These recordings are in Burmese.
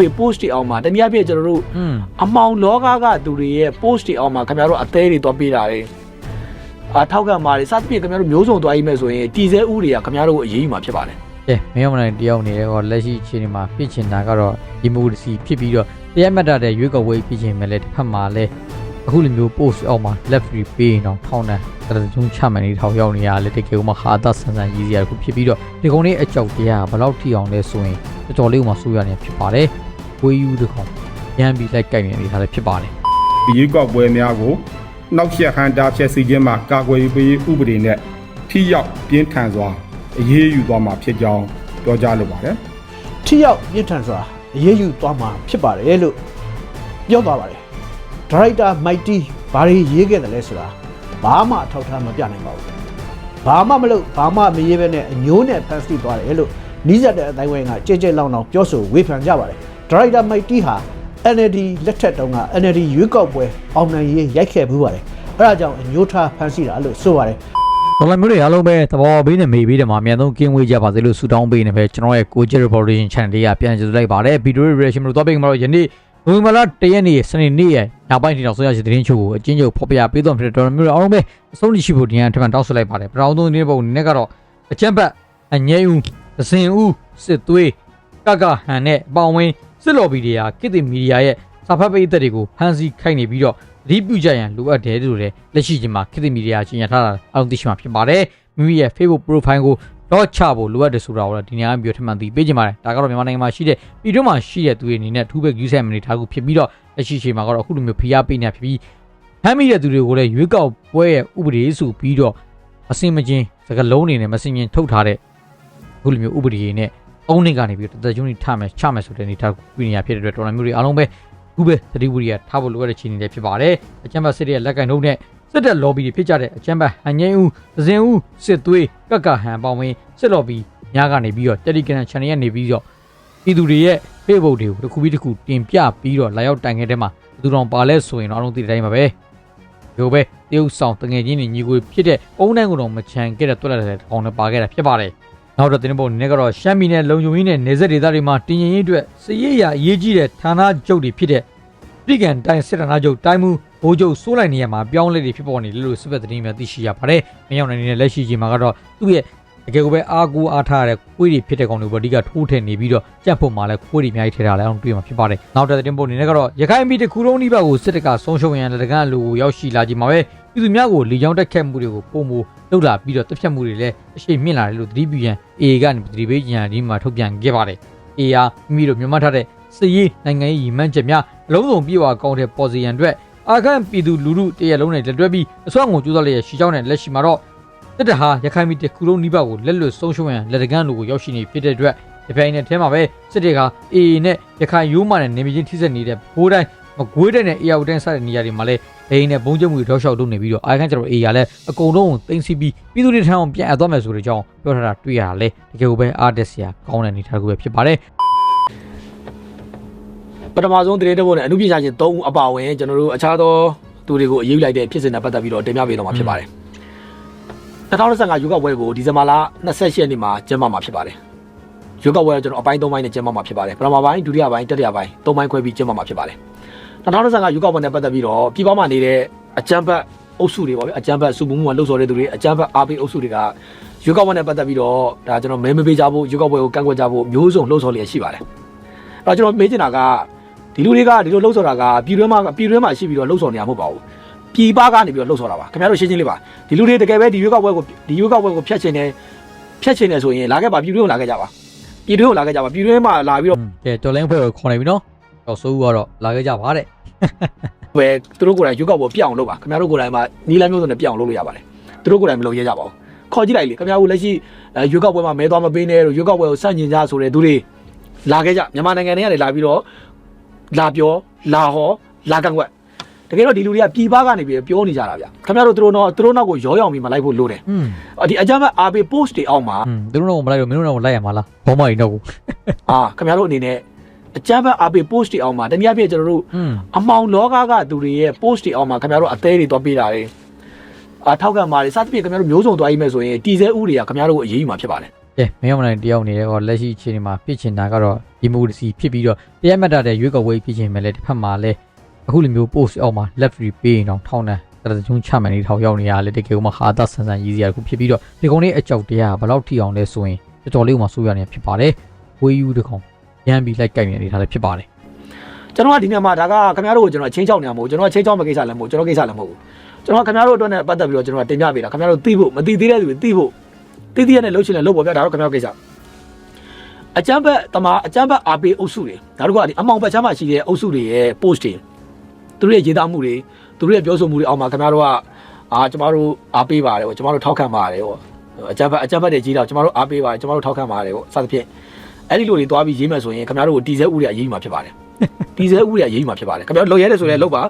တွေ post တွေအောင်မှာတနည်းအားဖြင့်ကျွန်တော်တို့อืมအမောင်လောကကသူတွေရဲ့ post တွေအောင်မှာခင်ဗျားတို့အသေးတွေတော့ပေးတာတွေအထောက်ကံမာတွေစသဖြင့်ခင်ဗျားတို့မျိုးစုံသွားရေးမဲ့ဆိုရင်တည်ဆဲဥတွေကခင်ဗျားတို့ကိုအရေးယူမှာဖြစ်ပါတယ်ကဲမင်းမနိုင်တယောက်နေတယ်ဟောလက်ရှိအခြေအနေမှာဖြစ်ချင်တာကတော့ဒီမိုကရေစီဖြစ်ပြီးတော့တရားမှတ်တဲ့ရွေးကောက်ပွဲဖြစ်ချင်မယ်လေတစ်ဖက်မှာလဲအခုလိုမျိုး post အောက်မှာ left free ပေးရင်တော့ထောင်းတယ်တရတုံးချမှန်နေထောင်ရောက်နေရလဲတကယ်ကိုမှဟာသဆန်ဆန်ကြီးစရာတစ်ခုဖြစ်ပြီးတော့ဒီကုန်းလေးအကြောက်တရားဘယ်လောက်ထိအောင်လဲဆိုရင်တော်တော်လေးကိုမှဆိုးရနေဖြစ်ပါတယ် ဝေးယူတစ်ခေါက်ရမ်းပြီးလိုက်ကြိုက်နေနေတာလည်းဖြစ်ပါတယ်ရွေးကောက်ပွဲများကိုနှောက်ယှက်ဟန်တာဖျက်ဆီးခြင်းမှာကာကွယ်ပေးဥပဒေနဲ့ထိရောက်ပြင်းထန်စွာအရေးယူသွားမှာဖြစ်ကြောင်းပြောကြားလိုပါတယ်ထိရောက်ပြင်းထန်စွာအရေးယူသွားမှာဖြစ်ပါတယ်လို့ပြောသွားပါတယ်ဒါရိုက်တာမိုက်တီဘာတွေရေးခဲ့တယ်လဲဆိုတာဘာမှအထောက်အထားမပြနိုင်ပါဘူးဘာမှမလုပ်ဘာမှမရေးဘဲနဲ့အညိုးနဲ့ဖန်ဆီးသွားတယ်လို့နီးစပ်တဲ့အတိုင်းဝိုင်းကကြဲကြဲလောင်လောင်ပြောဆိုဝေဖန်ကြပါတယ် ဒါရိုက်တာမိုက်တီဟာ NLD လက်ထက်တုန်းက NLD ရွေးကောက်ပွဲအောင်နိုင်ရေးရိုက်ခဲ့ဘူးပါတယ်အဲဒါကြောင့်အညိုးထားဖန်ဆီးတာလို့ဆိုပါတယ်ဒေါ်လာမျိုးတွေအားလုံးပဲသဘောပေးနေမေးပေးတယ်မှာအများဆုံးကင်းဝေးကြပါစေလို့ဆုတောင်းပေးနေပဲကျွန်တော်ရဲ့ကိုဂျက် reportation channel လေးကပြန်ကြည့်လိုက်ပါတယ်ဗီဒီယို reaction လို့တော့ပေးမှာတော့ယနေ့နိုဝင်ဘာလ1ရက်နေ့စနေနေ့ရဲ့နောက်ပိုင်းထိတော့ဆိုရရှိတဲ့တင်းချုပ်ကိုအချင်းချုပ်ဖော်ပြပေးတော့ဖြစ်တဲ့ဒေါ်လာမျိုးတွေအားလုံးပဲအဆုံးထိရှိဖို့ဒီဟန်ထပ်မံတောင်းဆိုလိုက်ပါတယ်ပထမဆုံးဒီနေ့ပုံနဲ့ကတော့အချမ်းဘတ်အငဲဦးသစင်ဦးစစ်သွေးကကဟန်နဲ့ပေါင်ဝင်း စစ်လော်ဘီတွေဟာကိတိမီဒီယာရဲ့စာဖတ်ပိတ်သက်တွေကိုဖမ်းဆီးခိုင်းနေပြီးတော့အဓိပြုကြရန်လိုအပ်တယ်လို့လည်းလက်ရှိချိန်မှာခေတ်သစ်မီဒီယာကြီးညာထားတာအလုံးသိရှိမှာဖြစ်ပါတယ်မိမိရဲ့ Facebook profile ကိုတော့ချဖို့လိုအပ်တယ်ဆိုတာကိုလည်းဒီနေ့အမျိုးထမှန်သိပေးကြပါတယ်ဒါကတော့မြန်မာနိုင်ငံမှာရှိတဲ့ပြည်တွင်းမှာရှိတဲ့သူတွေအနေနဲ့အထူးပဲယူဆမနေထားခုဖြစ်ပြီးတော့လက်ရှိချိန်မှာကတော့အခုလိုမျိုးဖိအားပေးနေဖြစ်ပြီးဟမ်းမိတဲ့သူတွေကိုလည်းရွေးကောက်ပွဲရဲ့ဥပဒေဆိုပြီးတော့အစင်မချင်းစကလုံးနေနဲ့မစင်ချင်းထုတ်ထားတဲ့အခုလိုမျိုးဥပဒေနဲ့ အုံးနေကနေပြီးတော့တသက်ကျွန်းကြီးထမယ်ချမယ်ဆိုတဲ့အနေထားကိုပြည်နေရဖြစ်တဲ့အတွက်တော်တော်မျိုးတွေအားလုံးပဲခုပဲသတိဝိရိယထားဖို့လိုအပ်တဲ့ခြေအနေတွေဖြစ်ပါတယ်အချမ်းဘတ်စစ်ရဲ့လက်ကင်နှုတ်နဲ့စစ်တပ် lobby တွေဖြစ်ကြတဲ့အချမ်းဘတ်ဟန်ငိမ့်ဦးသဇင်ဦးစစ်သွေးကက်ကဟန်ပေါင်းဝင်းစစ် lobby ညကနေပြီးတော့ Telegram channel ရဲ့နေပြီးတော့ပြည်သူတွေရဲ့ Facebook တွေကိုတစ်ခုပြီးတစ်ခုတင်ပြပြီးတော့လာရောက်တိုင်ခဲ့တဲ့မှာဘယ်သူတော်ပါလဲဆိုရင်တော့အလုံးသိတဲ့အတိုင်းပါပဲဒီလိုပဲတရုတ်ဆောင်တငယ်ချင်းတွေညီကိုဖြစ်တဲ့ပုံနှံကိုတော့မချန်ခဲ့တဲ့တွက်လက်တဲ့ကောင်နဲ့ပါခဲ့တာဖြစ်ပါတယ် နောက်တော့တင်းပုံနေကတော့ရှမ်းပြည်နယ်လုံခြုံရေးနဲ့နေဆက်ဒေသတွေမှာတင်ရင်ရေးအတွက်စည်ရရအရေးကြီးတဲ့ဌာနချုပ်တွေဖြစ်တဲ့ပြည်ကန်တိုင်းစစ်တပ်နာချုပ်တိုင်းမှုဘိုးချုပ်စိုးလိုက်နေရမှာပြောင်းလဲတွေဖြစ်ပေါ်နေတယ်လို့စစ်ဘက်သတင်းများသိရှိရပါတယ်။မရောက်နိုင်တဲ့လက်ရှိချိန်မှာကတော့သူ့ရဲ့တကယ်ကိုပဲအာကူအားထားရတဲ့ခွေးတွေဖြစ်တဲ့ကောင်တွေပေါ်ဒီကထိုးထည့်နေပြီးတော့ကြက်ဖို့မှလည်းခွေးတွေအများကြီးထည့်ထားလဲအောင်တွေ့မှာဖြစ်ပါတယ်။နောက်တဲ့သတင်းပုံအနေနဲ့ကတော့ရခိုင်ပြည်တစ်ခုလုံးနှိပါကိုစစ်တပ်ကဆုံးရှုံးရန်လက်တကန့်လူကိုရောက်ရှိလာချိန်မှာပဲ ပြည်သူများကိုလီကြောင်းတက်ခတ်မှုတွေကိုပုံမလှုပ်လာပြီးတော့တပ်ဖြတ်မှုတွေလည်းအရှိန်မြင့်လာတယ်လို့သတိပြုရန် AA ကနေသတိပေးကြံဒီမှာထုတ်ပြန်ခဲ့ပါတယ်။ AA ဟာမိမိတို့မြန်မာထားတဲ့စစ်ရေးနိုင်ငံရေးရည်မှန်းချက်များအလုံးစုံပြေဝကောင်းတဲ့ပေါ်စီရန်အတွက်အာခန့်ပြည်သူလူထုတရက်လုံးနဲ့လက်တွဲပြီးအစွမ်းကုန်ကြိုးစားလျက်ရှိကြောင်းနဲ့လက်ရှိမှာတော့တက်တဟာရခိုင်ပြည်တစ်ခုလုံးနှိပါကိုလက်လွတ်ဆုံးရှုံးရန်လက်တကန့်လူကိုရောက်ရှိနေဖြစ်တဲ့အတွက်ဒီပိုင်းနဲ့အဲမှာပဲစစ်တေက AA နဲ့ရခိုင်ရိုးမနဲ့နေမချင်းထိစက်နေတဲ့ဘိုးတိုင်း မကွေးတဲ့နဲ့ AR တိုင်းစတဲ့နေရာတွေမှာလည်းဒိန်းနဲ့ဘုံကျမှုတွေထောက်လျှောက်လုပ်နေပြီးတော့အာခန့်ကျတော့ AA ကလည်းအကုန်လုံးကိုတင်စီပြီးပြည်သူတွေထံအောင်ပြန်အပ်သွားမယ်ဆိုတဲ့အကြောင်းပြောထားတာတွေ့ရတာလေတကယ်ကိုပဲအားတက်စရာကောင်းတဲ့အနေအထားတစ်ခုပဲဖြစ်ပါတယ်ပထမဆုံးသတင်းတစ်ပုဒ်နဲ့အမှုပညာရှင်၃ဦးအပါအဝင်ကျွန်တော်တို့အခြားသောသူတွေကိုအရေးယူလိုက်တဲ့ဖြစ်စဉ်နဲ့ပတ်သက်ပြီးတော့တင်ပြပေးတော့မှာဖြစ်ပါတယ်2025ရွေးကောက်ပွဲကိုဒီဇင်ဘာလ28ရက်နေ့မှာကျင်းပမှာဖြစ်ပါတယ်ရွေးကောက်ပွဲကကျွန်တော်အပိုင်း၃ပိုင်းနဲ့ကျင်းပမှာဖြစ်ပါတယ်ပထမပိုင်းဒုတိယပိုင်းတတိယပိုင်း၃ပိုင်းခွဲပြီးကျင်းပမှာဖြစ်ပါတယ် 2025ရွေးကောက်ပွဲနဲ့ပတ်သက်ပြီးတော့ပြည်ပမှာနေတဲ့အကြမ်းဖက်အုပ်စုတွေပေါ့ဗျအကြမ်းဖက်စုမှုမှုလှုပ်ဆော်တဲ့သူတွေအကြမ်းဖက်အားပေးအုပ်စုတွေကရွေးကောက်ပွဲနဲ့ပတ်သက်ပြီးတော့ဒါကျွန်တော်မဲမပေးကြဖို့ရွေးကောက်ပွဲကိုကန့်ကွက်ကြဖို့မျိုးစုံလှုပ်ဆော်လျက်ရှိပါတယ်အဲ့တော့ကျွန်တော်မေးချင်တာကဒီလူတွေကဒီလိုလှုပ်ဆော်တာကပြည်တွင်းမှာပြည်တွင်းမှာရှိပြီးတော့လှုပ်ဆော်နေရမှာမဟုတ်ပါဘူးပြည်ပကနေပြီးတော့လှုပ်ဆော်တာပါခင်ဗျားတို့ရှင်းရှင်းလေးပါဒီလူတွေတကယ်ပဲဒီရွေးကောက်ပွဲကိုဒီရွေးကောက်ပွဲကိုဖျက်ချင်တယ်ဖျက်ချင်တယ်ဆိုရင်လာခဲ့ပါပြည်တွင်းကိုလာခဲ့ကြပါပြည်တွင်းကိုလာခဲ့ကြပါပြည်တွင်းမှာလာပြီးတော့ကဲတော်လိုင်းဖွဲ့ကိုခေါ်နေပြီနော် တော့ဆိုးဦးကတော့လာခဲ့ကြပါတဲ့ပဲသူတို့ကိုယ်တိုင်ရုပ်ောက်ပေါ်ပြအောင်လုပ်ပါခင်ဗျားတို့ကိုယ်တိုင်မှာနီးလမ်းမျိုးစုံနဲ့ပြအောင်လုပ်လို့ရပါတယ်သူတို့ကိုယ်တိုင်မလုပ်ရကြပါဘူးခေါ်ကြည့်လိုက်လေခင်ဗျားတို့လက်ရှိရုပ်ောက်ပွဲမှာမဲသွားမပေးနဲ့လို့ရုပ်ောက်ပွဲကိုစတင်ကြဆိုတဲ့သူတွေလာခဲ့ကြမြန်မာနိုင်ငံတွေကနေလာပြီးတော့လာပြောလာဟောလာကန့်ကွက်တကယ်တော့ဒီလူတွေကပြည်ပကနေပြီးပြောနေကြတာဗျခင်ဗျားတို့သူတို့တော့သူတို့နောက်ကိုရောရောင်ပြီးမလိုက်ဖို့လိုတယ်ဒီအကြမ်းဖက် RP post တွေအောက်မှာသူတို့တော့မလိုက်တော့မင်းတို့တော့လိုက်ရမှာလားဘောမကြီးတော့ကိုအာခင်ဗျားတို့အနေနဲ့ အကြမ်းဖက်အားပေး post တွေအောက်မှာတနည်းအားဖြင့်ကျွန်တော်တို့อืมအမောင်လောကကသူတွေရဲ့ post တွေအောက်မှာခင်ဗျားတို့အသေးတွေတော့ပေးတာတွေအထောက်ကံမာတွေစသဖြင့်ခင်ဗျားတို့မျိုးစုံသွားရေးမဲ့ဆိုရင်တည်ဆဲဥတွေကခင်ဗျားတို့ကိုအရေးယူမှာဖြစ်ပါတယ်ကဲမင်းမနိုင်တယောက်နေတယ်ဟောလက်ရှိအခြေအနေမှာဖြစ်ချင်တာကတော့ဒီမိုကရေစီဖြစ်ပြီးတော့တရားမှတ်တာတဲ့ရွေးကောက်ပွဲဖြစ်ခြင်းပဲလေတစ်ဖက်မှာလည်းအခုလိုမျိုး post အောက်မှာ left free ပေးရင်တော့ထောင်းတယ်တရချုံချမှန်နေထောင်ရောက်နေရလေတကယ်ကိုမှဟာတာဆန်ဆန်ရေးစရာတစ်ခုဖြစ်ပြီးတော့ဒီကောင်လေးအကြောက်တရားဘယ်လောက်ထိအောင်လဲဆိုရင်တော်တော်လေးကိုမှဆိုးရနေဖြစ်ပါတယ်ဝေးယူတကောင် ရမ်းပြီးလိုက်ကြိုက်နေနေတာလည်းဖြစ်ပါတယ်ကျွန်တော်ကဒီနေ့မှာဒါကခင်ဗျားတို့ကိုကျွန်တော်အချင်းချောက်နေမှာမဟုတ်ကျွန်တော်အချင်းချောက်မကိစ္စလည်းမဟုတ်ကျွန်တော်ကိစ္စလည်းမဟုတ်ဘူးကျွန်တော်ခင်ဗျားတို့အတွက်နဲ့ပတ်သက်ပြီးတော့ကျွန်တော်တင်ပြပေးတာခင်ဗျားတို့သိဖို့မသိသေးတဲ့သူတွေသိဖို့သိသိရတဲ့လှုပ်ရှင်လည်းလှုပ်ပေါ်ပြဒါတော့ခင်ဗျားတို့ကိစ္စအကြမ်းဖက်တမာအကြမ်းဖက်အားပေးအုပ်စုတွေဒါတို့ကဒီအမောင်ဘက်ချမ်းမှာရှိတဲ့အုပ်စုတွေရဲ့ post တွေသူတို့ရဲ့ရေးသားမှုတွေသူတို့ရဲ့ပြောဆိုမှုတွေအောက်မှာခင်ဗျားတို့ကအာကျမတို့အားပေးပါတယ်ပေါ့ကျမတို့ထောက်ခံပါတယ်ပေါ့အကြမ်းဖက်အကြမ်းဖက်တွေကြီးတော့ကျမတို့အားပေးပါတယ်ကျမတို့ထောက်ခံပါတယ်ပေါ့စသဖြင့် အဲ့ဒီလိုတွေတွားပြီးရေးမယ်ဆိုရင်ခင်ဗျားတို့ကိုတီစဲဥတွေအရေးယူမှာဖြစ်ပါတယ်ဒီစဲဥတွေအရေးယူမှာဖြစ်ပါတယ်ခင်ဗျားတို့လုံရဲတယ်ဆိုရင်လုံပါ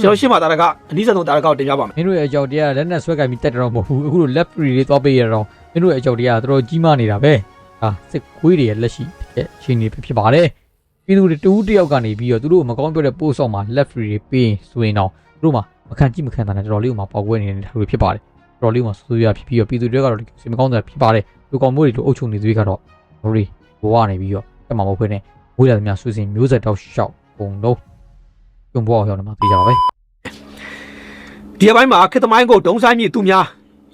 ကျွန်တော်ရှင်းမှာတာရကအနည်းဆုံးတာရကောက်တင်ပြပါမယ်မင်းတို့ရဲ့အကြောက်တရားလက်နဲ့ဆွဲကင်ပြီးတက်တယ်တော့မဟုတ်ဘူးအခုလို left free လေးသွားပေးရတော့မင်းတို့ရဲ့အကြောက်တရားကတော်တော်ကြီးမားနေတာပဲဟာစစ်ခွေးတွေရဲ့လက်ရှိဖြစ်အချိန်တွေဖြစ်ပါတယ်ပြည်သူတွေတူးတယောက်ကနေပြီးတော့သူတို့မကောင်းပြောတဲ့ post အောက်မှာ left free တွေပေးရင်ဆိုရင်တော့သူတို့မှမခံကြည့်မခံတာနဲ့တော်တော်လေးကိုမှပေါက်ကွဲနေတဲ့လူတွေဖြစ်ပါတယ်တော်တော်လေးကိုမှဆူရဖြစ်ပြီးတော့ပြည်သူတွေကတော့စိတ်မကောင်းတာဖြစ်ပါတယ်လူကောင်မိုးတွေလိုအုပ်ချုပ်နေသူတွေကတော့တို့တွေ ဘဝနေပြီးတော့တက်မှာမဟုတ်ဘဲနဲ့ဝေးလာသမျှဆွေးစင်မျိုးဆက်တောက်လျှောက်ပုံလုံးကျုံဘောအောင်ရောက်နေမှာသိကြပါပဲဒီအပိုင်းမှာခေတ်သမိုင်းကိုဒုံဆိုင်မြင့်သူများ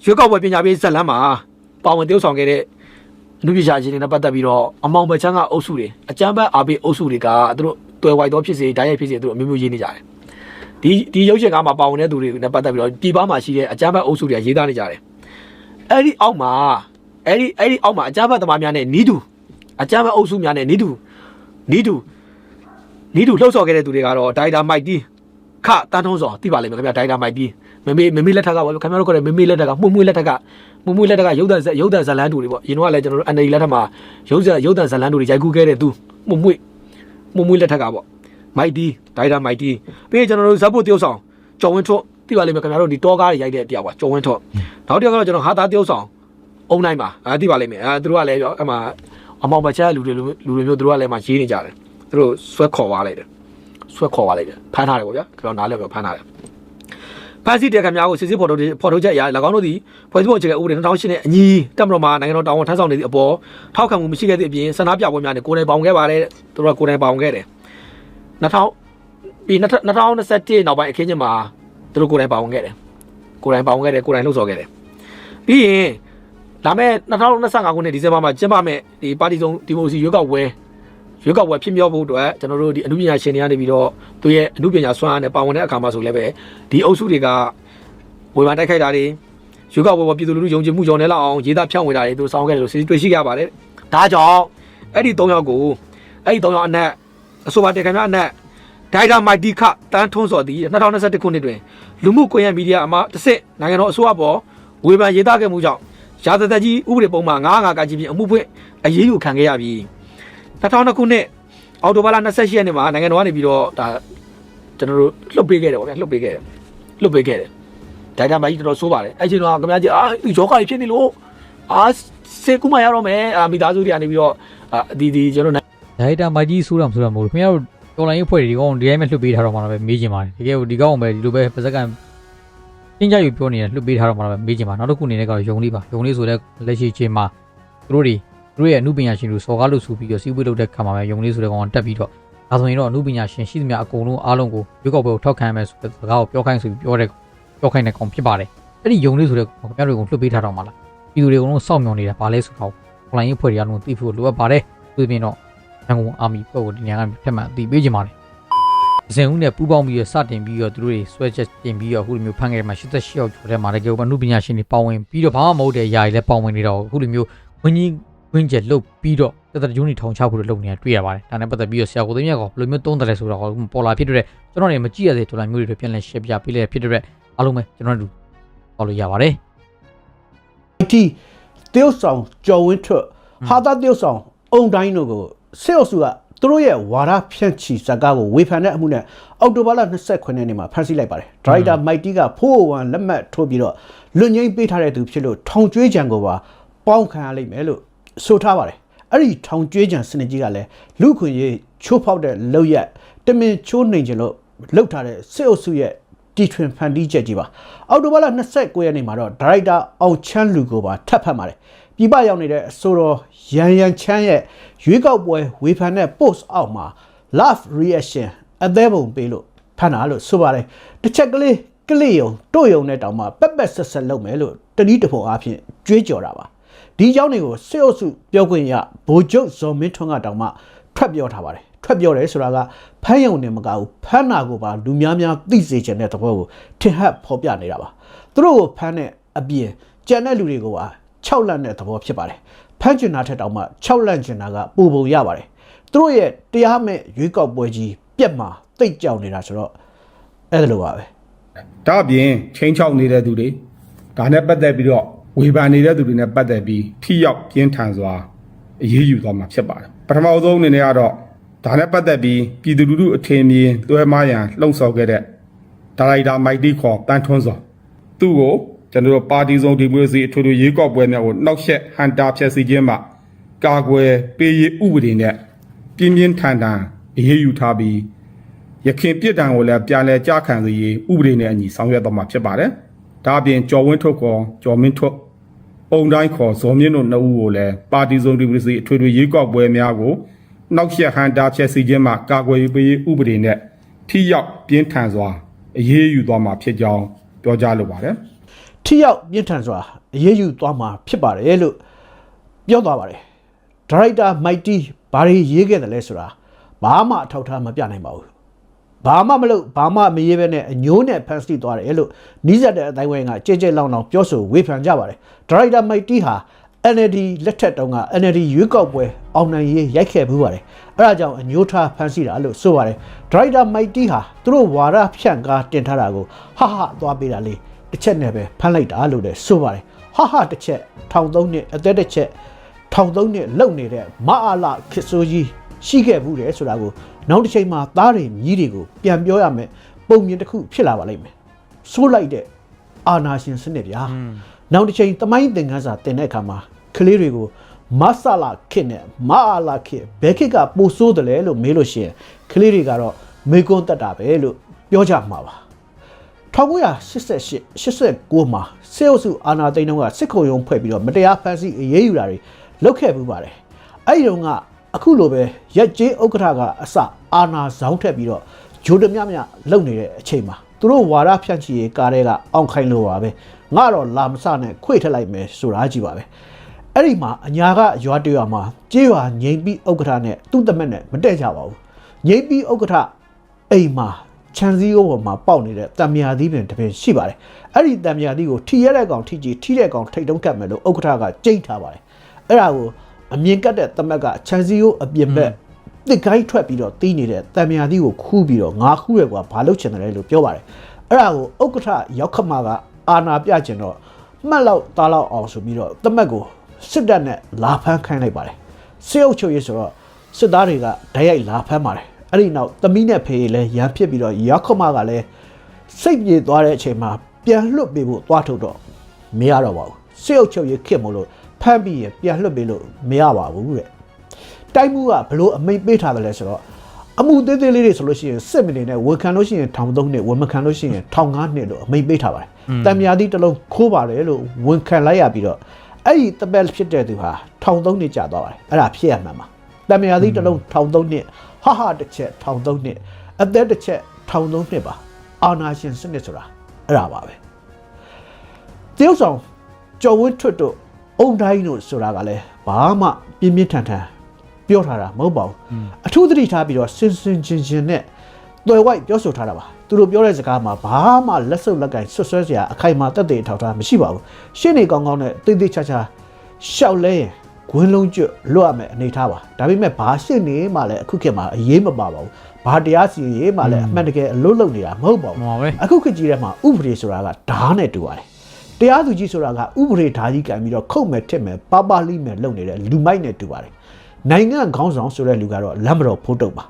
ရွေးကောက်ပွဲပညာပေးဇက်လန်းမှာပါဝင်တည်ဆောင်ခဲ့တဲ့အမှုပညာရှင်တွေနဲ့ပတ်သက်ပြီးတော့အမောင်ဘချမ်းကအုပ်စုတွေအကြမ်းဖက်အားပေးအုပ်စုတွေကသူတို့တွယ်ဝိုက်တော့ဖြစ်စေဓာတ်ရိုက်ဖြစ်စေသူတို့အမျိုးမျိုးရေးနေကြတယ်ဒီဒီရုပ်ရှင်ကားမှာပါဝင်တဲ့သူတွေနဲ့ပတ်သက်ပြီးတော့ပြည်ပမှာရှိတဲ့အကြမ်းဖက်အုပ်စုတွေကရေးသားနေကြတယ်အဲ့ဒီအောက်မှာအဲ့ဒီအဲ့ဒီအောက်မှာအကြမ်းဖက်သမားများနဲ့နီးတူ အကြမ်းဖက်အုပ်စုများနဲ့နီးတူနီးတူနီးတူလှုပ်ဆော်ခဲ့တဲ့သူတွေကတော့ဒိုင်တာမိုက်တီခတန်းထုံးစောသိပါလိမ့်မယ်ခင်ဗျာဒိုင်တာမိုက်တီမမေမမေလက်ထက်ကပါခင်ဗျားတို့ခေါ်တဲ့မမေလက်ထက်ကမှုမှုလက်ထက်ကမှုမှုလက်ထက်ကရုပ်တံရုပ်တံဇလန်းတူတွေပေါ့ရင်တော့ကလည်းကျွန်တော်တို့အန်ဒီလက်ထက်မှာရုပ်ဇရုပ်တံဇလန်းတူတွေရိုက်ကူးခဲ့တဲ့သူမှုမှုမှုမှုလက်ထက်ကပေါ့မိုက်တီဒိုင်တာမိုက်တီပြီးရင်ကျွန်တော်တို့ဇက်ဖို့တယောက်ဆောင်ကျော်ဝင်းထွတ်သိပါလိမ့်မယ်ခင်ဗျားတို့ဒီတောကားတွေရိုက်တဲ့တရားပါကျော်ဝင်းထွတ်နောက်တစ်ယောက်ကတော့ကျွန်တော်ဟာသားတယောက်ဆောင်အုံနိုင်ပါအဲသိပါလိမ့်မယ်အဲသူတို့ကလည်းပြောအမှ အမောင်ပချက်လူတွေလူတွေမျိုးသူတို့ကလည်းမှရေးနေကြတယ်သူတို့ဆွဲခေါ်သွားလိုက်တယ်ဆွဲခေါ်သွားလိုက်တယ်ဖမ်းထားတယ်ပေါ့ဗျာကျွန်တော်နားလည်ပြောဖမ်းထားတယ်ဖန်စီတဲ့ခံများကိုစစ်စစ်ဖော်ထုတ်ဖော်ထုတ်ချက်အရာ၎င်းတို့သည်ဖွဲ့စည်းပုံအခြေခံဥပဒေ2008နဲ့အညီတက်မတော်မှာနိုင်ငံတော်တာဝန်ထမ်းဆောင်နေသည့်အပေါ်ထောက်ခံမှုမရှိခဲ့သည့်အပြင်ဆန္ဒပြပွဲများနဲ့ကိုယ်တိုင်ပေါင်ခဲ့ပါတယ်သူတို့ကကိုယ်တိုင်ပေါင်ခဲ့တယ်2000ပြီး2021နောက်ပိုင်းအခင်းချင်းမှာသူတို့ကိုယ်တိုင်ပေါင်ခဲ့တယ်ကိုယ်တိုင်ပေါင်ခဲ့တယ်ကိုယ်တိုင်လှုပ်ဆော်ခဲ့တယ်ပြီးရင် လာမယ့်2025ခုနှစ်ဒီဇင်ဘာမှာကျင်းပမယ့်ဒီပါတီစုံဒီမိုစီရွေးကောက်ပွဲရွေးကောက်ပွဲဖြစ်မြောက်ဖို့အတွက်ကျွန်တော်တို့ဒီအမှုပညာရှင်တွေကနေပြီးတော့သူရဲ့အမှုပညာစွမ်းအားနဲ့ပါဝင်တဲ့အခါမှာဆိုလည်းပဲဒီအုပ်စုတွေကဝေဖန်တိုက်ခိုက်တာတွေရွေးကောက်ပွဲပေါ်ပြည်သူလူထုယုံကြည်မှုကြောင့်လည်းလောက်အောင်ရေးသားဖြန့်ဝေတာတွေသူဆောင်ခဲ့တယ်လို့စီတွေ့ရှိကြပါတယ်ဒါကြောင့်အဲ့ဒီ၃ယောက်ကိုအဲ့ဒီ၃ယောက်အနက်အဆိုပါတေခံများအနက်ဒိုင်တာမိုက်တီခတန်းထွန်းစော်သည်2021ခုနှစ်တွင်လူမှုကွန်ရက်မီဒီယာအမှတစ်စစ်နိုင်ငံတော်အစိုးရပေါ်ဝေဖန်ရေးသားခဲ့မှုကြောင့် ရာဇသက်ကြီးဥပဒေပုံမှန်905ကကြီးဖြင့်အမှုဖွင့်အရေးယူခံခဲ့ရပြီး2002ခုနှစ်အောက်တိုဘာလ28ရက်နေ့မှာနိုင်ငံတော်ကနေပြီးတော့ဒါကျွန်တော်တို့လှုပ်ပေးခဲ့တယ်ဗောဗျာလှုပ်ပေးခဲ့တယ်လှုပ်ပေးခဲ့တယ်ဒိုင်တာမိုက်ကြီးတော်တော်ဆိုးပါတယ်အဲ့ချိန်တော့ခင်ဗျားကြီးအာဒီယောဂကြီးဖြစ်နေလို့အာစေကူမရတော့မယ်အာမိသားစုတွေကနေပြီးတော့အာဒီဒီကျွန်တော်ဒါရိုက်တာမိုက်ကြီးဆိုးတာမဆိုးတာမဟုတ်ဘူးခင်ဗျားတို့တော်လိုင်းရေးဖွဲ့တွေဒီကောင်ဒီတိုင်းပဲလွှတ်ပေးထားတော့မှလည်းမေးချင်ပါတယ်တကယ်ကိုဒီကောင်ပဲဒီလိုပဲပါဇက်ကန် တင်းကြယူပြောနေတယ်လွှတ်ပေးထားတော့မှလည်းမေးချင်ပါနောက်တစ်ခုအနေနဲ့ကတော့ယုံလေးပါယုံလေးဆိုတဲ့လက်ရှိချိန်မှာသူတို့တွေသူတို့ရဲ့အမှုပညာရှင်တို့စော်ကားလို့ဆိုပြီးတော့စီးပွေးလုပ်တဲ့ခါမှာပဲယုံလေးဆိုတဲ့ကောင်ကတက်ပြီးတော့ဒါဆိုရင်တော့အမှုပညာရှင်ရှိသမျှအကုန်လုံးအားလုံးကိုရွေးကောက်ပွဲကိုထောက်ခံရမယ်ဆိုတဲ့စကားကိုပြောခိုင်းဆိုပြီးပြောတဲ့ပြောခိုင်းတဲ့ကောင်ဖြစ်ပါတယ်အဲ့ဒီယုံလေးဆိုတဲ့ကောင်ခင်ဗျားတို့ကိုလွှတ်ပေးထားတော့မှလားပြည်သူတွေအကုန်လုံးစောင့်မျှော်နေတာဗာလဲဆိုတော့တော်လိုင်းရေးဖွဲ့တွေအားလုံးသိဖို့လိုအပ်ပါတယ်သူပြင်တော့ရန်ကုန်အာမီဖွဲ့ကိုဒီညကထက်မှန်အသိပေးကြပါတယ်။ ဇင်ဦးနဲ့ပူးပေါင်းပြီးတော့စတင်ပြီးတော့သူတို့တွေဆွဲချက်တင်ပြီးတော့အခုလိုမျိုးဖန်ခဲ့တယ်မှာ88ယောက်ကျော်တဲ့မှာတကယ်ပဲအမှုပညာရှင်တွေပါဝင်ပြီးတော့ဘာမှမဟုတ်တဲ့ຢာတွေလည်းပါဝင်နေတော့အခုလိုမျိုးဝင်းကြီးဝင်းကျက်လုတ်ပြီးတော့တသက်တကြုံနေထောင်ချဖို့လုပ်နေတာတွေ့ရပါတယ်။ဒါနဲ့ပတ်သက်ပြီးတော့ဆရာကိုသိမ်းမြတ်ကဘယ်လိုမျိုးသုံးတယ်လဲဆိုတော့ပေါ်လာဖြစ်တဲ့ကျွန်တော်တွေမကြည့်ရသေးတဲ့ဒေါ်လာမျိုးတွေပြန်လဲရှင်းပြပေးလိုက်ဖြစ်တဲ့အားလုံးပဲကျွန်တော်တို့ပေါ်လို့ရပါတယ် IT တရုတ်ဆောင်ကျော်ဝင်းထွတ်ဟာတာတရုတ်ဆောင်အုံတိုင်းတို့ကိုစစ်အုပ်စုက သူတို့ရဲ့ဝါဒဖြန့်ချီဇာကားကိုဝေဖန်တဲ့အမှုနဲ့အောက်တိုဘာလ29ရက်နေ့မှာဖမ်းဆီးလိုက်ပါတယ်။ဒရိုက်တာမိုက်တီကဖိုးဝမ်လက်မှတ်ထိုးပြီးတော့လွတ်ငင်းပေးထားတဲ့သူဖြစ်လို့ထောင်ကျွေးကြံကိုပါပေါင်းခံရလိမ့်မယ်လို့ဆိုထားပါတယ်။အဲ့ဒီထောင်ကျွေးကြံစနစ်ကြီးကလည်းလူခွင့်ရေးချိုးဖောက်တဲ့လောက်ရက်တမင်ချိုးနှိမ်ကျင်လို့လှုပ်ထားတဲ့စစ်အုပ်စုရဲ့တီထွင်ဖန်တီးချက်ကြီးပါအောက်တိုဘာလ29ရက်နေ့မှာတော့ဒါရိုက်တာအောင်ချမ်းလူကိုပါထပ်ဖတ်ပါတယ် ပြပရောက်နေတဲ့အဆိုတော်ရန်ရန်ချမ်းရဲ့ရွေးကောက်ပွဲဝေဖန်တဲ့ post အောက်မှာ love reaction အသေးပုံပေးလို့ဖန်တာလို့ဆိုပါတယ်တစ်ချက်ကလေးကလေးယုံတို့ယုံနဲ့တောင်မှပက်ပက်ဆက်ဆက်လုပ်မယ်လို့တတိတဖို့အဖြစ်ကြွေးကြော်တာပါဒီအကြောင်းတွေကိုစေအုပ်စုပြောခွင့်ရဘိုလ်ချုပ်ဇော်မင်းထွန်းကတောင်မှထွက်ပြောထားပါတယ်ထွက်ပြောတယ်ဆိုတာကဖမ်းယုံနေမကဘူးဖမ်းနာကိုပါလူများများသိစေချင်တဲ့သဘောကိုထင်ဟပ်ဖော်ပြနေတာပါသူတို့ကိုဖမ်းတဲ့အပြင်ကြံတဲ့လူတွေကိုပါ 6လက်တဲ့သဘောဖြစ်ပါတယ်ဖမ်းကျင်တာထက်တောင်မှ6လက်ကျင်တာကပူပုံရပါတယ်သူတို့ရဲ့တရားမဲ့ရွေးကောက်ပွဲကြီးပြက်မှာတိတ်ကြောင်နေတာဆိုတော့အဲ့ဒါလိုပါပဲဒါအပြင်ချင်းချောက်နေတဲ့သူတွေဒါနဲ့ပတ်သက်ပြီးတော့ဝေဖန်နေတဲ့သူတွေနဲ့ပတ်သက်ပြီးထိရောက်ပြင်းထန်စွာအရေးယူသွားမှာဖြစ်ပါတယ်ပထမဆုံးအနေနဲ့ကတော့ဒါနဲ့ပတ်သက်ပြီးပြည်သူလူထုအထင်မြင်တွဲမားရန်လှုံ့ဆော်ခဲ့တဲ့ဒါရိုက်တာမိုက်တီခေါ်တန်ထွန်းစောသူ့ကို ကျွန်တော်တို့ပါတီစုံဒီမိုကရေစီအထွေထွေရွေးကောက်ပွဲများကိုနှောက်ယှက်ဟန်တာဖျက်ဆီးခြင်းမှာကာကွယ်ပေးရေးဥပဒေနဲ့ပြင်းပြင်းထန်ထန်အရေးယူထားပြီးရခင်ပြစ်ဒဏ်ကိုလည်းပြန်လည်ကြားခံစေရေးဥပဒေနဲ့အညီဆောင်ရွက်သွားမှာဖြစ်ပါတယ်။ဒါအပြင်ကျော်ဝင်းထုတ်ခေါ်ကျော်မင်းထုတ်အုံတိုင်းခေါ်ဇော်မြင့်တို့နှစ်ဦးကိုလည်းပါတီစုံဒီမိုကရေစီအထွေထွေရွေးကောက်ပွဲများကိုနှောက်ယှက်ဟန်တာဖျက်ဆီးခြင်းမှကာကွယ်ပေးရေးဥပဒေနဲ့ထိရောက်ပြင်းထန်စွာအရေးယူသွားမှာဖြစ်ကြောင်းပြောကြားလိုပါတယ်။ ထိရောက်ပြင်းထန်စွာအရေးယူသွားမှာဖြစ်ပါတယ်လို့ပြောသွားပါတယ်ဒါရိုက်တာမိုက်တီဘာတွေရေးခဲ့တယ်လဲဆိုတာဘာမှအထောက်အထားမပြနိုင်ပါဘူးဘာမှမလုပ်ဘာမှမရေးပဲနဲ့အညိုးနဲ့ဖန်ဆီးသွားတယ်လို့နီးစပ်တဲ့အတိုင်းဝိုင်းကကြဲကြဲလောင်လောင်ပြောဆိုဝေဖန်ကြပါတယ်ဒါရိုက်တာမိုက်တီဟာ NLD လက်ထက်တုန်းက NLD ရွေးကောက်ပွဲအောင်နိုင်ရေးရိုက်ခဲ့ဘူးပါတယ်အဲ့ဒါကြောင့်အညိုးထားဖန်ဆီးတာလို့ဆိုပါတယ်ဒါရိုက်တာမိုက်တီဟာသူတို့ဝါရဖြန့်ကားတင်ထားတာကိုဟာဟာသွားပေးတာလေ တစ်ချက်နဲ့ပဲဖမ်းလိုက်တာလို့လည်းဆိုပါတယ်ဟာဟာတစ်ချက်ထောင်သုံးနှစ်အသက်တစ်ချက်ထောင်သုံးနှစ်လုံနေတဲ့မအားလာခစ်ဆိုးကြီးရှိခဲ့ဘူးတယ်ဆိုတာကိုနောက်တစ်ချိန်မှာသားတွေမြည်တွေကိုပြန်ပြောရမယ်ပုံမြင်တစ်ခုဖြစ်လာပါလိမ့်မယ်ဆိုးလိုက်တဲ့အာနာရှင်စနစ်ဗျာနောက်တစ်ချိန်တမိုင်းသင်ခန်းစာတင်တဲ့အခါမှာကလေးတွေကိုမဆလာခစ်နဲ့မအားလာခစ်ဘယ်ခစ်ကပိုဆိုးတယ်လဲလို့မေးလို့ရှိရင်ကလေးတွေကတော့မေကွန်းတက်တာပဲလို့ပြောကြမှာပါ 1988 89မှာစေအုပ်စုအာဏာသိမ်းတုန်းကစစ်ခုံရုံးဖွဲ့ပြီးတော့မတရားဖန်ဆီးအရေးယူတာတွေလုပ်ခဲ့ပူပါတယ်အဲ့ဒီတုန်းကအခုလိုပဲရက်ကျေးဥက္ကဋ္ဌကအစအာဏာဇောင်းထက်ပြီးတော့ဂျိုးတမြမြလုပ်နေတဲ့အချိန်မှာသူတို့ဝါရဖြန့်ချီရေးကားတွေကအောင်ခိုင်းလို့ပါပဲငါတော့လာမစနဲ့ခွေထက်လိုက်မယ်ဆိုတာကြီးပါပဲအဲ့ဒီမှာအညာကရွာတရွာမှာကြေးရွာငိမ့်ပြီးဥက္ကဋ္ဌနဲ့သူ့တမက်နဲ့မတည့်ကြပါဘူးငိမ့်ပြီးဥက္ကဋ္ဌအိမ်မှာ ခြံစည်းရိုးပေါ်မှာပေါက်နေတဲ့တံမြာသီးပင်တစ်ပင်ရှိပါတယ်အဲ့ဒီတံမြာသီးကိုထိရတဲ့ကောင်ထိကြည့်ထိတဲ့ကောင်ထိတ်တုံးကတ်မယ်လို့ဥက္ကဋ္ဌကကြိတ်ထားပါတယ်အဲ့ဒါကိုအမြင်ကတ်တဲ့တမက်ကခြံစည်းရိုးအပြင်ဘက်တစ်ကိုင်းထွက်ပြီးတော့တီးနေတဲ့တံမြာသီးကိုခူးပြီးတော့ငါခူးရဲကွာဘာလုပ်ချင်တယ်လဲလို့ပြောပါတယ်အဲ့ဒါကိုဥက္ကဋ္ဌရောက်ခမကအာနာပြကျင်တော့မှတ်လောက်သားလောက်အောင်ဆိုပြီးတော့တမက်ကိုစစ်တပ်နဲ့လာဖမ်းခိုင်းလိုက်ပါတယ်စေအုပ်ချုပ်ရေးဆိုတော့စစ်သားတွေကဓာတ်ရိုက်လာဖမ်းပါတယ် အဲ့ဒီနောက်သမီးနဲ့ဖေးလည်းရန်ဖြစ်ပြီးတော့ရောက်ခမကလည်းစိတ်ပြေသွားတဲ့အချိန်မှာပြန်လွတ်ပေးဖို့သွားထုတ်တော့မရတော့ပါဘူးစေအုပ်ချုပ်ရေးခစ်မလို့ဖမ်းပြီးရင်ပြန်လွတ်ပေးလို့မရပါဘူးတဲ့တိုက်မှုကဘလို့အမိတ်ပေးထားတယ်လဲဆိုတော့အမှုသေးသေးလေးတွေဆိုလို့ရှိရင်စစ်မနေနဲ့ဝန်ခံလို့ရှိရင်ထောင်3နှစ်ဝန်မခံလို့ရှိရင်ထောင်5နှစ်လို့အမိတ်ပေးထားပါတယ်တံမြာသီးတစ်လုံးခိုးပါတယ်လို့ဝန်ခံလိုက်ရပြီးတော့အဲ့ဒီတပက်ဖြစ်တဲ့သူဟာထောင်3နှစ်ကြာသွားပါတယ်အဲ့ဒါဖြစ်ရမှန်ပါ တံမြာသီးတစ်လုံးထောင်3နှစ်ဟာဟာတစ်ချက်ထောင်3နှစ်အသက်တစ်ချက်ထောင်3နှစ်ပါအာနာရှင်စနစ်ဆိုတာအဲ့ဒါပါပဲတရုတ်ဆောင်ကျော်ဝင်းထွတ်တို့အုံတိုင်းတို့ဆိုတာကလည်းဘာမှပြင်းပြင်းထန်ထန်ပြောထားတာမဟုတ်ပါဘူးအထူးသတိထားပြီးတော့စင်စင်ချင်းချင်းနဲ့တွယ်ဝိုက်ပြောဆိုထားတာပါသူတို့ပြောတဲ့စကားမှာဘာမှလက်စုပ်လက်ကင်ဆွတ်ဆွဲစရာအခိုင်အမာတက်တဲ့အထောက်အထားမရှိပါဘူးရှင်းနေကောင်းကောင်းနဲ့တိတ်တိတ်ချာချာရှောက်လဲရင် ဂွင်းလုံးကျွတ်လွတ်ရမယ်အနေထားပါဒါပေမဲ့ဘာရှင်းနေမှလည်းအခုခေတ်မှာအရေးမပါပါဘူးဘာတရားစီရင်ရေးမှလည်းအမှန်တကယ်အလွတ်လုံနေတာမဟုတ်ပါဘူးမှန်ပါပဲအခုခေတ်ကြီးထဲမှာဥပဒေဆိုတာကဓာတ်နဲ့တူပါတယ်တရားသူကြီးဆိုတာကဥပဒေဓာတ်ကြီးကံပြီးတော့ခုတ်မဲ့ထစ်မဲ့ပပလိမဲ့လုပ်နေတဲ့လူမိုက်နဲ့တူပါတယ်နိုင်ငံခေါင်းဆောင်ဆိုတဲ့လူကတော့လမ်းမတော်ဖိုးတုပ်ပါ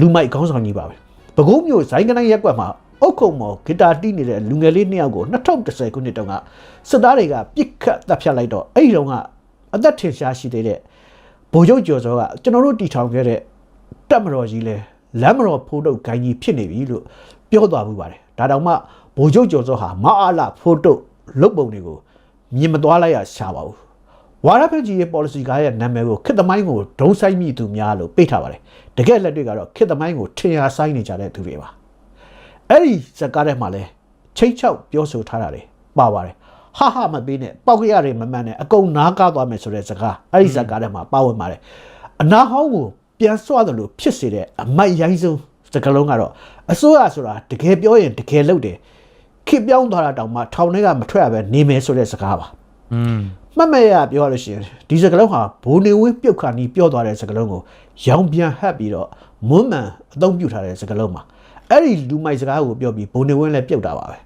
လူမိုက်ခေါင်းဆောင်ကြီးပါပဲပဲခူးမျိုးဇိုင်းကနိုင်ရက်ကွက်မှာအုတ်ခုံမော်ဂီတာတီးနေတဲ့လူငယ်လေးနှစ်ယောက်ကို2010ခုနှစ်တုန်းကစစ်သားတွေကပြစ်ခတ်တပ်ဖြတ်လိုက်တော့အဲ့ဒီတုန်းက အသက်ထင်ရှားရှိသေးတဲ့ဗိုလ်ချုပ်ကျော်စောကကျွန်တော်တို့တီထောင်ခဲ့တဲ့တက်မတော်ကြီးလဲလမ်းမတော်ဖိုးတုတ်ဂိုင်းကြီးဖြစ်နေပြီလို့ပြောသွားမှုပါတယ်ဒါတောင်မှဗိုလ်ချုပ်ကျော်စောဟာမအားလာဖိုးတုတ်လုတ်ပုံတွေကိုမြင်မသွားလိုက်ရရှာပါဘူးဝါရဖက်ကြီးရဲ့ policy ကားရဲ့နာမည်ကိုခေတ်သမိုင်းကိုဒုံဆိုင်မိသူများလို့ပေးထားပါတယ်တကယ်လက်တွေကတော့ခေတ်သမိုင်းကိုထင်ရှားဆိုင်နေကြတဲ့သူတွေပါအဲ့ဒီဇက်ကားထဲမှာလဲချိတ်ချောက်ပြောဆိုထားတာတွေပါပါတယ် ဟာဟာမပေးနဲ့ပောက်ရတွေမမှန်နဲ့အကုန်နားကားသွားမယ်ဆိုတဲ့ဇကားအဲ့ဒီဇကားထဲမှာပါဝင်ပါတယ်အနာဟောင်းကိုပြန်စွတယ်လို့ဖြစ်စေတဲ့အမိုက်ရိုင်းဆုံးစကလုံးကတော့အစိုးရဆိုတာတကယ်ပြောရင်တကယ်လုပ်တယ်ခေပြောင်းသွားတာတောင်မှထောင်ထဲကမထွက်ရပဲနေမယ်ဆိုတဲ့စကားပါอืมမှတ်မဲ့ရပြောရလို့ရှိရင်ဒီစကလုံးဟာဘိုးနေဝင်းပြုတ်ခါနီးပြောသွားတဲ့စကလုံးကိုရောင်ပြန်ဟပ်ပြီးတော့မွန်းမှန်အသုံးပြုထားတဲ့စကလုံးမှာအဲ့ဒီလူမိုက်စကားကိုပြောပြီးဘိုးနေဝင်းလည်းပြုတ်တာပါပဲ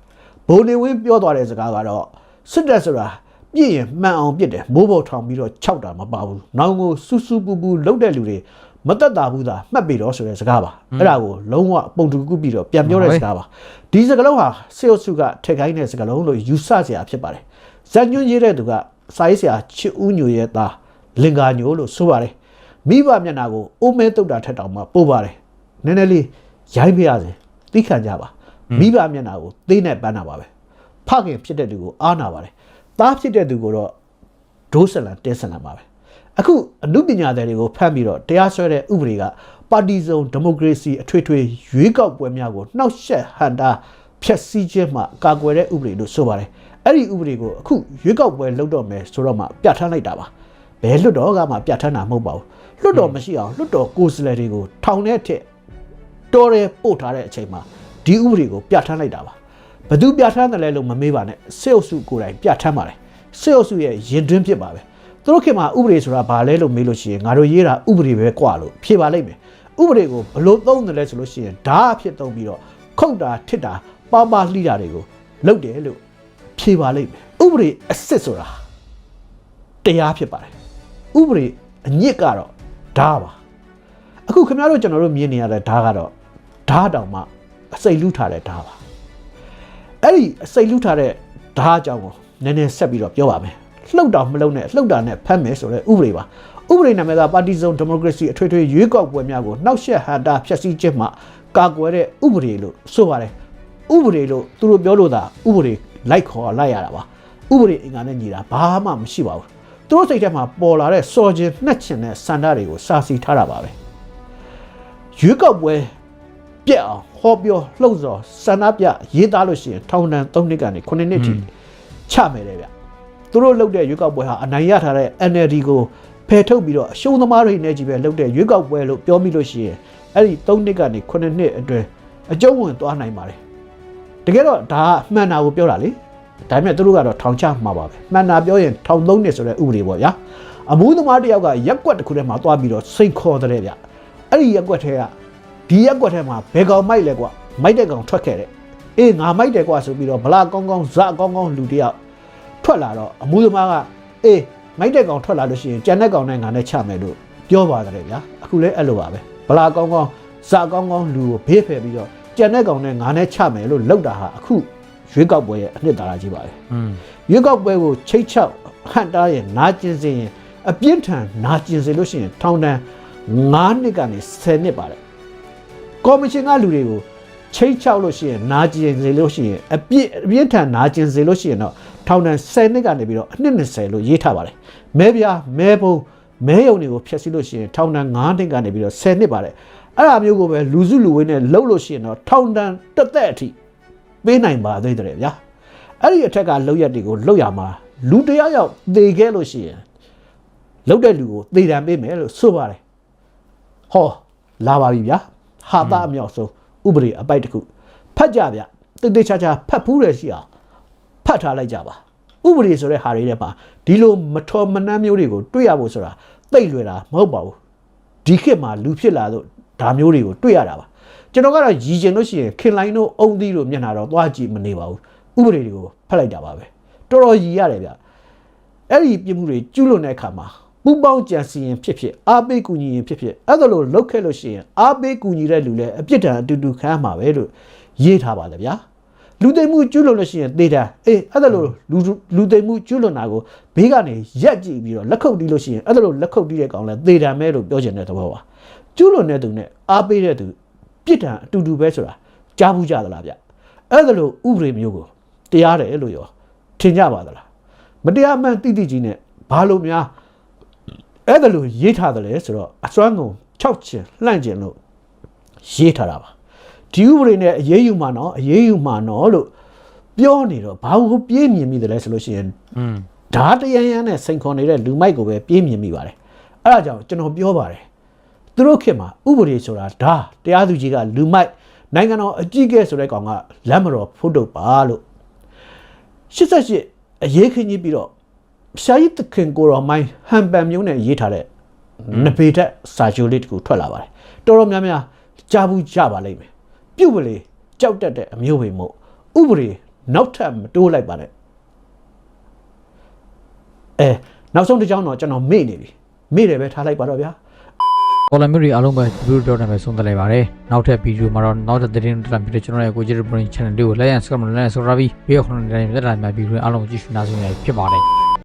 ဘိုးနေဝင်းပြောသွားတဲ့စကားကတော့ စစ်တပ်ဆိုတာပြည့်ရင်မှန်အောင်ပြစ်တယ်မိုးပေါ်ထောင်ပြီးတော့ခြောက်တာမပါဘူးနောင်ကိုစူးစူးပူပူလှုပ်တဲ့လူတွေမတက်တာဘူးသာမှတ်ပြီးတော့ဆိုတဲ့စကားပါအဲ့ဒါကိုလုံးဝပုံတူကူပြီးတော့ပြန်ပြောတဲ့စကားပါဒီစကားလုံးဟာစေအုပ်စုကထက်ခိုင်းတဲ့စကားလုံးလို့ယူဆစရာဖြစ်ပါတယ်ဇက်ညွန့်ရေးတဲ့သူကစာရေးဆရာချစ်ဦးညိုရဲ့သားလင်္ကာညိုလို့ဆိုပါတယ်မိဘမျက်နှာကိုအိုးမဲတုတ်တာထက်တောင်မှပို့ပါတယ်နည်းနည်းလေးရိုင်းပြရစေသိခံကြပါမိဘမျက်နှာကိုသေးနဲ့ပန်းတာပါပဲ ဖခင်ဖြစ်တဲ့သူကိုအားနာပါတယ်သားဖြစ်တဲ့သူကိုတော့ဒိုးဆလန်တဲဆလန်ပါပဲအခုအမှုပညာသည်တွေကိုဖမ်းပြီးတော့တရားစွဲတဲ့ဥပဒေကပါတီစုံဒီမိုကရေစီအထွေထွေရွေးကောက်ပွဲများကိုနှောက်ယှက်ဟန်တာဖျက်ဆီးခြင်းမှကာကွယ်တဲ့ဥပဒေလို့ဆိုပါတယ်အဲ့ဒီဥပဒေကိုအခုရွေးကောက်ပွဲလုပ်တော့မယ်ဆိုတော့မှပြဋ္ဌာန်းလိုက်တာပါဘယ်လွတ်တော်ကမှပြဋ္ဌာန်းတာမဟုတ်ပါဘူးလွတ်တော်မရှိအောင်လွတ်တော်ကိုယ်စားလှယ်တွေကိုထောင်ထဲထက်တော်ရဲပို့ထားတဲ့အချိန်မှာဒီဥပဒေကိုပြဋ္ဌာန်းလိုက်တာပါ ဘယ်သူပြဋ္ဌာန်းတယ်လဲလို့မမေးပါနဲ့စေအုပ်စုကိုယ်တိုင်ပြဋ္ဌာန်းပါတယ်စေအုပ်စုရဲ့ရင်တွင်းဖြစ်ပါပဲသူတို့ခင်မှာဥပဒေဆိုတာဘာလဲလို့မေးလို့ရှိရင်ငါတို့ရေးတာဥပဒေပဲกว่าလို့ဖြေပါလိမ့်မယ်ဥပဒေကိုဘလို့သုံးတယ်လဲဆိုလို့ရှိရင်ဓာတ်အဖြစ်သုံးပြီးတော့ခုတ်တာထစ်တာပါပါလှိတာတွေကိုလုပ်တယ်လို့ဖြေပါလိမ့်မယ်ဥပဒေအစ်စ်ဆိုတာတရားဖြစ်ပါတယ်ဥပဒေအညစ်ကတော့ဓာတ်ပါအခုခင်ဗျားတို့ကျွန်တော်တို့မြင်နေရတဲ့ဓာတ်ကတော့ဓာတ်တောင်မှအစိတ်လူးထားတဲ့ဓာတ်ပါ အဲ့ဒီအစိတ်လူထားတဲ့ဓာတ်အကြောင်းကိုနည်းနည်းဆက်ပြီးတော့ပြောပါမယ်လှုပ်တာမလှုပ်နဲ့လှုပ်တာနဲ့ဖမ်းမယ်ဆိုတဲ့ဥပဒေပါဥပဒေနာမည်ကပါတီစုံဒီမိုကရေစီအထွေထွေရွေးကောက်ပွဲများကိုနှောက်ယှက်ဟန်တာဖျက်ဆီးခြင်းမှကာကွယ်တဲ့ဥပဒေလို့ဆိုပါတယ်ဥပဒေလို့သူတို့ပြောလို့သာဥပဒေလိုက်ခေါ်လိုက်ရတာပါဥပဒေအင်္ဂါနဲ့ညီတာဘာမှမရှိပါဘူးသူတို့စိတ်ထဲမှာပေါ်လာတဲ့စော်ခြင်းနှက်ချင်တဲ့စန္ဒတွေကိုစာစီထားတာပါပဲရွေးကောက်ပွဲပြက်အောင် ဟောပြောလှုပ်ဆော်ဆန္ဒပြရေးသားလို့ရှိရင်ထောင်ဒဏ်3နှစ်ကနေ9နှစ်ထိချမယ်တဲ့ဗျသူတို့လှုပ်တဲ့ရွေးကောက်ပွဲဟာအနိုင်ရထားတဲ့ NLD ကိုဖယ်ထုတ်ပြီးတော့အရှုံးသမားတွေနဲ့ကြီးပဲလှုပ်တဲ့ရွေးကောက်ပွဲလို့ပြောမိလို့ရှိရင်အဲ့ဒီ3နှစ်ကနေ9နှစ်အတွင်းအကျုံးဝင်သွားနိုင်ပါတယ်တကယ်တော့ဒါကမှန်တာကိုပြောတာလေဒါပေမဲ့သူတို့ကတော့ထောင်ချမှာပါပဲမှန်တာပြောရင်ထောင်3နှစ်ဆိုတဲ့ဥပဒေပေါ့ဗျာအမှုသမားတစ်ယောက်ကရက်ကွက်တစ်ခုထဲမှာသွားပြီးတော့စိတ်ခေါ်တဲ့ဗျအဲ့ဒီရက်ကွက်ထဲက ဒီရက်ကွက်ထဲမှာဘယ်ကောင်မိုက်လဲကွာမိုက်တဲ့ကောင်ထွက်ခဲ့တဲ့အေးငါမိုက်တယ်ကွာဆိုပြီးတော့ဗလာကောင်းကောင်းဇာကောင်းကောင်းလူတယောက်ထွက်လာတော့အမှုသမားကအေးမိုက်တဲ့ကောင်ထွက်လာလို့ရှိရင်ကြံတဲ့ကောင်နဲ့ငါနဲ့ချမယ်လို့ပြောပါတယ်ဗျာအခုလဲအဲ့လိုပါပဲဗလာကောင်းကောင်းဇာကောင်းကောင်းလူကိုဘေးဖယ်ပြီးတော့ကြံတဲ့ကောင်နဲ့ငါနဲ့ချမယ်လို့လောက်တာဟာအခုရွေးကောက်ပွဲရဲ့အနှစ်သာရကြီးပါပဲอืมရွေးကောက်ပွဲကိုချိတ်ချောက်ဟန်တားရဲ့နာကျင်စေရင်အပြင်းထန်နာကျင်စေလို့ရှိရင်ထောင်ဒဏ်9နှစ်ကနေ10နှစ်ပါတယ် ကော်မရှင်ကလူတွေကိုချိတ်ချောက်လို့ရှိရင်နာကျင်စေလို့ရှိရင်အပြစ်အပြစ်ထန်နာကျင်စေလို့ရှိရင်တော့ထောင်ဒဏ်10နှစ်ကနေပြီးတော့အနှစ်20လို့ရေးထားပါတယ်မဲပြားမဲပုံမဲယုံတွေကိုဖျက်ဆီးလို့ရှိရင်ထောင်ဒဏ်9နှစ်ကနေပြီးတော့10နှစ်ပါတယ်အဲ့ဒါမျိုးကိုပဲလူစုလူဝေးနဲ့လှုပ်လို့ရှိရင်တော့ထောင်ဒဏ်တစ်သက်အထိပေးနိုင်ပါသေးတယ်ဗျာအဲ့ဒီအထက်ကလှုပ်ရက်တွေကိုလှုပ်ရမှာလူတစ်ယောက်ယောက်သေခဲ့လို့ရှိရင်လှုပ်တဲ့လူကိုသေဒဏ်ပေးမယ်လို့ဆိုပါတယ်ဟောလာပါပြီဗျာ ဟာတာအမြောက်ဆုံးဥပဒေအပိုက်တစ်ခုဖတ်ကြဗျတိတ်တိတ်ချာချာဖတ်ဖူးတယ်ရှိအောင်ဖတ်ထားလိုက်ကြပါဥပဒေဆိုတဲ့ဟာတွေထဲမှာဒီလိုမထော်မနှမ်းမျိုးတွေကိုတွေ့ရဖို့ဆိုတာသိပ်လွယ်တာမဟုတ်ပါဘူးဒီခေတ်မှာလူဖြစ်လာတော့ဒါမျိုးတွေကိုတွေ့ရတာပါကျွန်တော်ကတော့ရည်ကျင်လို့ရှိရင်ခင်လိုင်းတို့အုံသီးတို့မျက်နှာတော့သွားကြည့်မနေပါဘူးဥပဒေတွေကိုဖတ်လိုက်တာပါပဲတော်တော်ရည်ရတယ်ဗျအဲ့ဒီပြစ်မှုတွေကျူးလွန်တဲ့အခါမှာ ပူပေါင်းကြံစီရင်ဖြစ်ဖြစ်အားပေးကူညီရင်ဖြစ်ဖြစ်အဲ့ဒါလို့လောက်ခဲ့လို့ရှိရင်အားပေးကူညီတဲ့လူလည်းအပြစ်ဒဏ်အတူတူခံရမှာပဲလို့ရေးထားပါလေဗျာလူသိမ်မှုကျူးလွန်လို့ရှိရင်သေတာအေးအဲ့ဒါလို့လူလူသိမ်မှုကျူးလွန်တာကိုဘေးကနေရက်ကြည့်ပြီးတော့လက်ခုပ်တီးလို့ရှိရင်အဲ့ဒါလို့လက်ခုပ်တီးတဲ့ကောင်လည်းသေတာမဲလို့ပြောချင်တဲ့သဘောပါကျူးလွန်တဲ့သူနဲ့အားပေးတဲ့သူပြစ်ဒဏ်အတူတူပဲဆိုတာကြားဘူးကြသလားဗျအဲ့ဒါလို့ဥပဒေမျိုးကိုတရားတယ်လို့ရောထင်ကြပါသလားမတရားမှန်တိတိကြီးနဲ့ဘာလို့များ အဲ့ဒါလို့ရေးထားတယ်လဲဆိုတော့အစွမ်းကုန်6ချင်လှန့်ချင်လို့ရေးထားတာပါဒီဥပဒေနဲ့အရေးယူမှာနော်အရေးယူမှာနော်လို့ပြောနေတော့ဘာလို့ပြေးမြင်မိတယ်လဲဆိုလို့ရှိရင်อืมဓာတရန်ရန်နဲ့စိန်ခေါ်နေတဲ့လူမိုက်ကိုပဲပြေးမြင်မိပါတယ်အဲ့ဒါကြောင့်ကျွန်တော်ပြောပါတယ်သူတို့ခေတ်မှာဥပဒေဆိုတာဓာတရားသူကြီးကလူမိုက်နိုင်ငံတော်အကြီးအကဲဆိုတဲ့ကောင်ကလက်မတော်ဖို့တော့ပါလို့88အရေးခင်းကြီးပြီးတော့ ရှားကြီးသခင်ကိုတော်မိုင်းဟန်ပန်မျိုးနဲ့ရေးထားတဲ့နဘေတက်စာချုပ်လေးတကူထွက်လာပါတယ်တော်တော်များများကြားဘူးကြပါလိမ့်မယ်ပြုတ်ပလေကြောက်တတ်တဲ့အမျိုးပဲမို့ဥပဒေနောက်ထပ်မတိုးလိုက်ပါနဲ့အဲနောက်ဆုံးတစ်ကြောင်းတော့ကျွန်တော်မေ့နေပြီမေ့တယ်ပဲထားလိုက်ပါတော့ဗျာပေါ်လာမျိုးတွေအားလုံးပဲဗီဒီယိုတော့နာမည်ဆုံးသက်လိုက်ပါတယ်နောက်ထပ်ဗီဒီယိုမှာတော့နောက်ထပ်သတင်းတစ်လမ်းပြတဲ့ကျွန်တော်ရဲ့ကိုကြီးရပရင် channel လေးကို like and subscribe လုပ်လိုက်ဆိုရပြီးပြီးတော့ခုနကတည်းကတက်လာမယ့်ဗီဒီယိုအားလုံးကိုကြည့်ရှုနားဆင်နေဖြစ်ပါတယ်